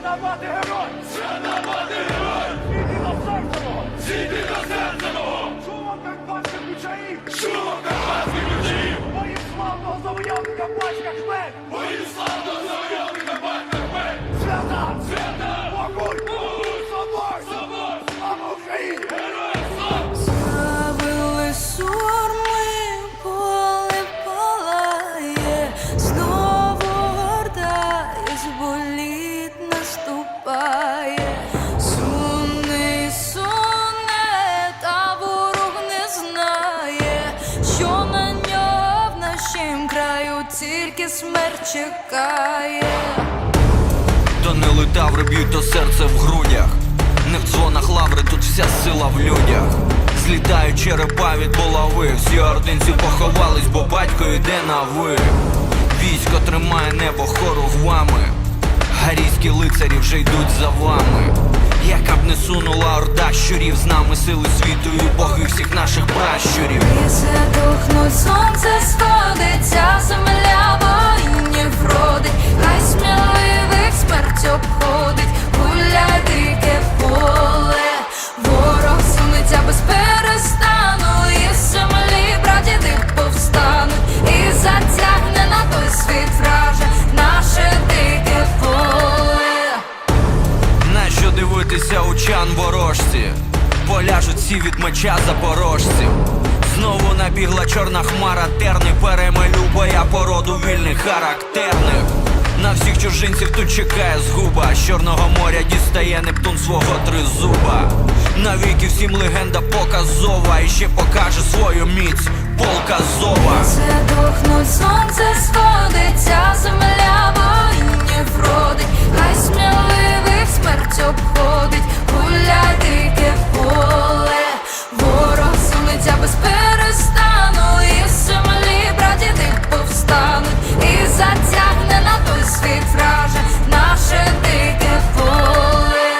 Свята герой! Свята герой! Сіди до серця мого! Сіди до серця мого! Шумом карпатських ключаїв! Шумом карпатських ключаїв! Моїм славного завойовника бачка, Хмель! Моїм славного тільки смерть чекає. То не летаври б'ють, то серце в грудях. Не в дзвонах лаври, тут вся сила в людях. Злітають черепа від булави. Всі ординці поховались, бо батько йде на ви. Військо тримає небо хорувами. Гарійські лицарі вже йдуть за вами. Яка б не сунула орда щурів, з нами сили світу і боги всіх наших пращурів. І задохнуть сонце Всі від меча запорожців. Знову набігла чорна хмара, терни перемелю боя породу вільних характерних. На всіх чужинців тут чекає згуба. З Чорного моря дістає Нептун свого тризуба. Навіки всім легенда показова і ще покаже свою міць полка зова. Задохнуть сонце сходиться, земля воїнів родить, хай сміливих смерть обходить, гуляй дике поле, ворог сунеться без перестану, і з землі прадіди повстануть, і затягне на той світ враже наше дике поле.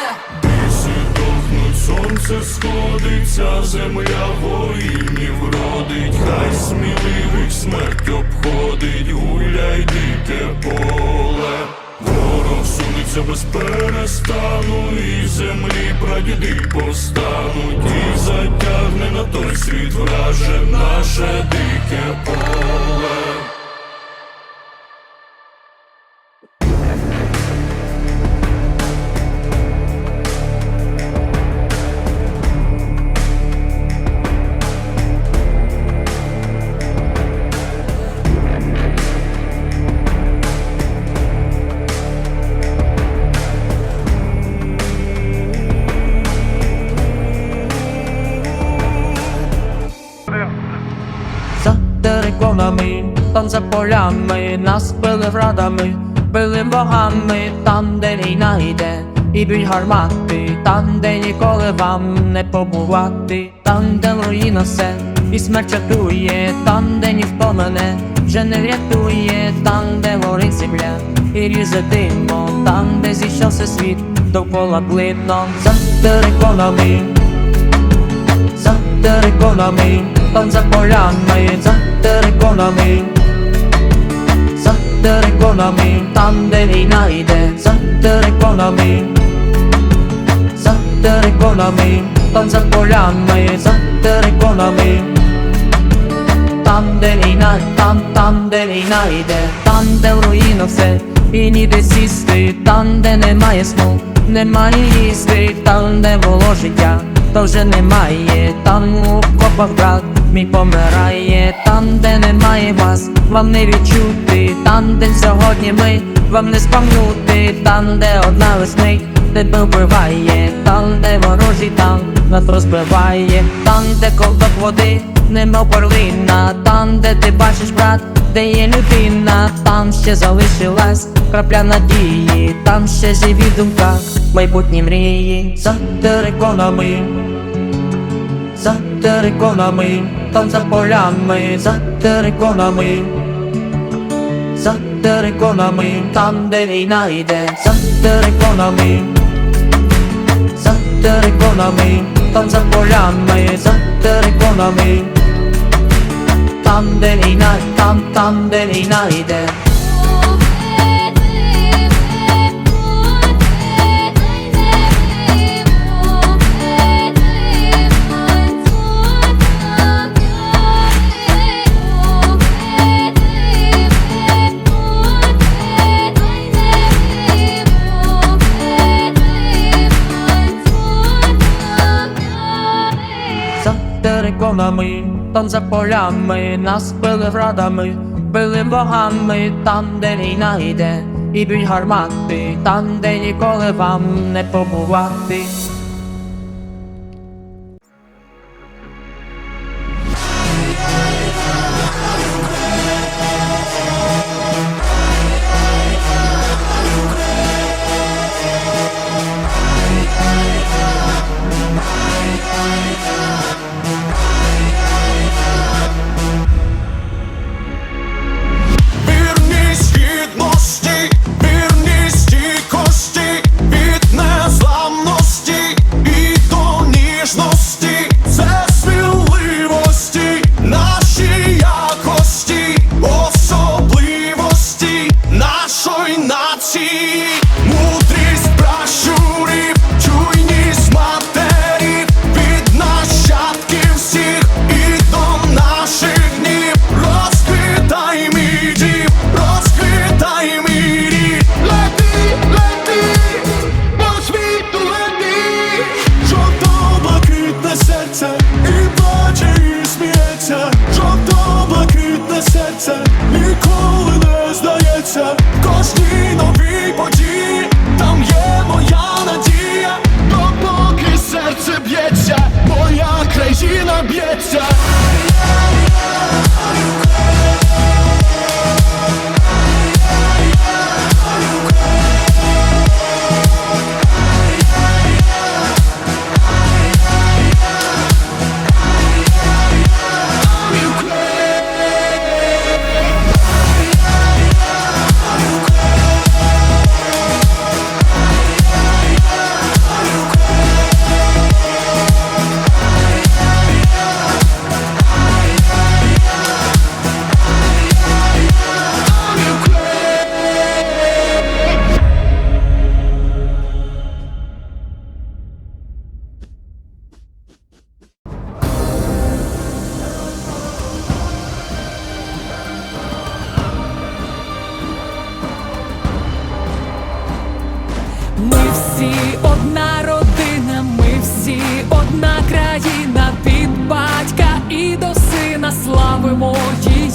Ліси дохнуть, сонце сходиться, земля воїнів родить, хай сміливих смерть обходить, гуляй дике поле. Ворог сунеться без перестану, і землі прадіди повстануть, і затягне на той світ враже наше дике поле. Териконами, там за полями, нас били врадами, били богами, там, де війна йде, і б'ють гармати, там, де ніколи вам не побувати, там, де руїна все, і смерть чатує, там, де ніхто мене вже не врятує, там, де горить земля, і різе димо, там, де зійшовся світ, довкола блидно, за териконами за териконами, за полями, за териконами, за териконами, там де війна йде, за териконами, за териконами, там за полями, за териконами, там де війна, там, там, де війна йде, там, де в руїнах все, і ніде сісти, там, де немає сну, немає їсти, там, де було життя, то вже немає, там у копах брат мій помирає, там, де немає вас, вам не відчути, там там, де сьогодні ми вам не спам'нути, там, де одна веснить, тебе вбиває, там, де ворожий танк нас розбиває, там, де ковток води, немов перлина, там, де ти бачиш, брат, де є людина, там ще залишилась крапля надії, там ще живі думка, майбутні мрії за териконами за териконами, там за полями, за териконами, за териконами, там де війна йде, за териконами, за териконами, там за полями, за териконами, там де війна, там, там де війна йде. Териконами, там за полями, нас били градами, били богами, там, де війна йде, і б'ють гармати, там, де ніколи вам не побувати.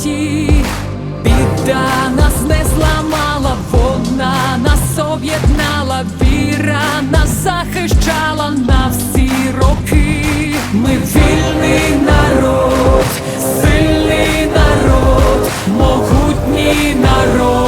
Її. Біда нас не зламала, вона нас об'єднала, віра нас захищала на всі роки. Ми вільний народ, сильний народ, могутній народ.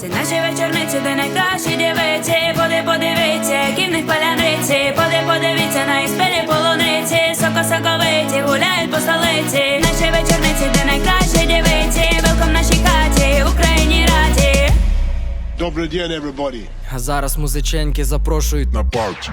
Це наші вечорниці, де найкращі дівиці. Поди подивіться, які в них паляниці. Поди подивіться на їх спілі полуниці. Соко соковиті гуляють по столиці. Наші вечорниці, де найкращі дівиці. Велком нашій хаті, Україні раді. Добрий день, everybody. А зараз музиченьки запрошують на парті.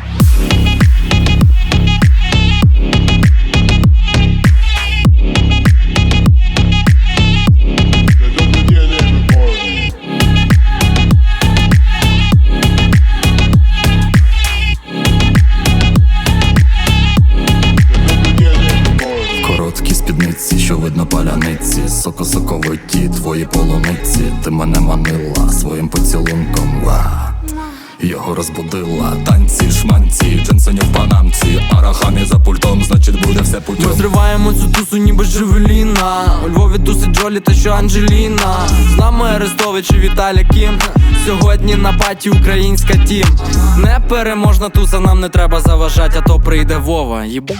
Ти мене манила своїм поцілунком. Ва. Його розбудила танці, шманці, джинсоні в панамці, арахамі за пультом, значить буде все путем. Ми зриваємо цю тусу, ніби Джевеліна У Львові тусить Джолі та що Анджеліна З нами Арестович і Віталя Кім Сьогодні на паті українська тім Непереможна туса, нам не треба заважати, а то прийде Вова. Їб...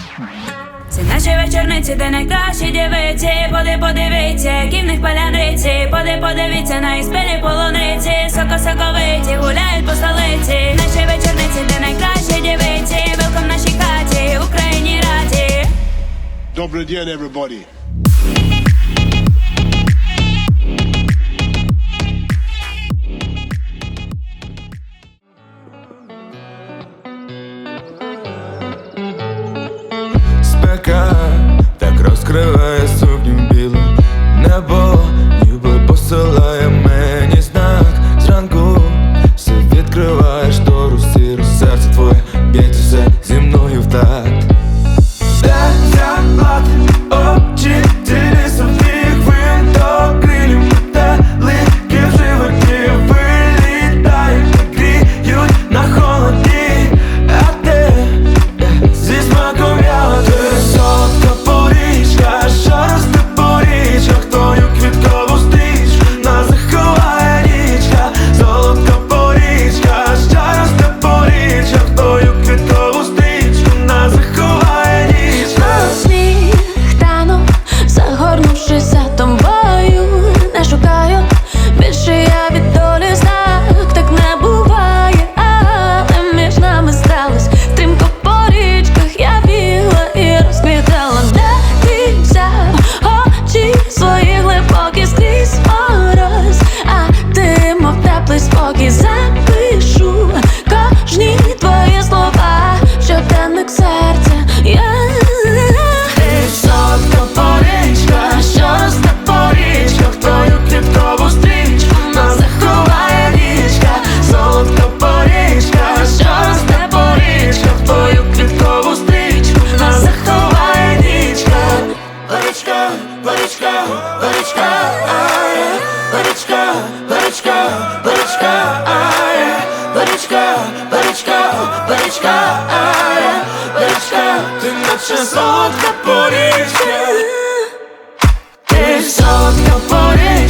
Це наші вечорниці, де найкращі дівиці. Поди подивіться, які в них паляниці. Поди подивіться на їх полуниці. Соко соковиті гуляють по столиці. Наші вечорниці, де найкращі дівиці. Велком нашій хаті, Україні раді. Добрий день, everybody. Solo your él.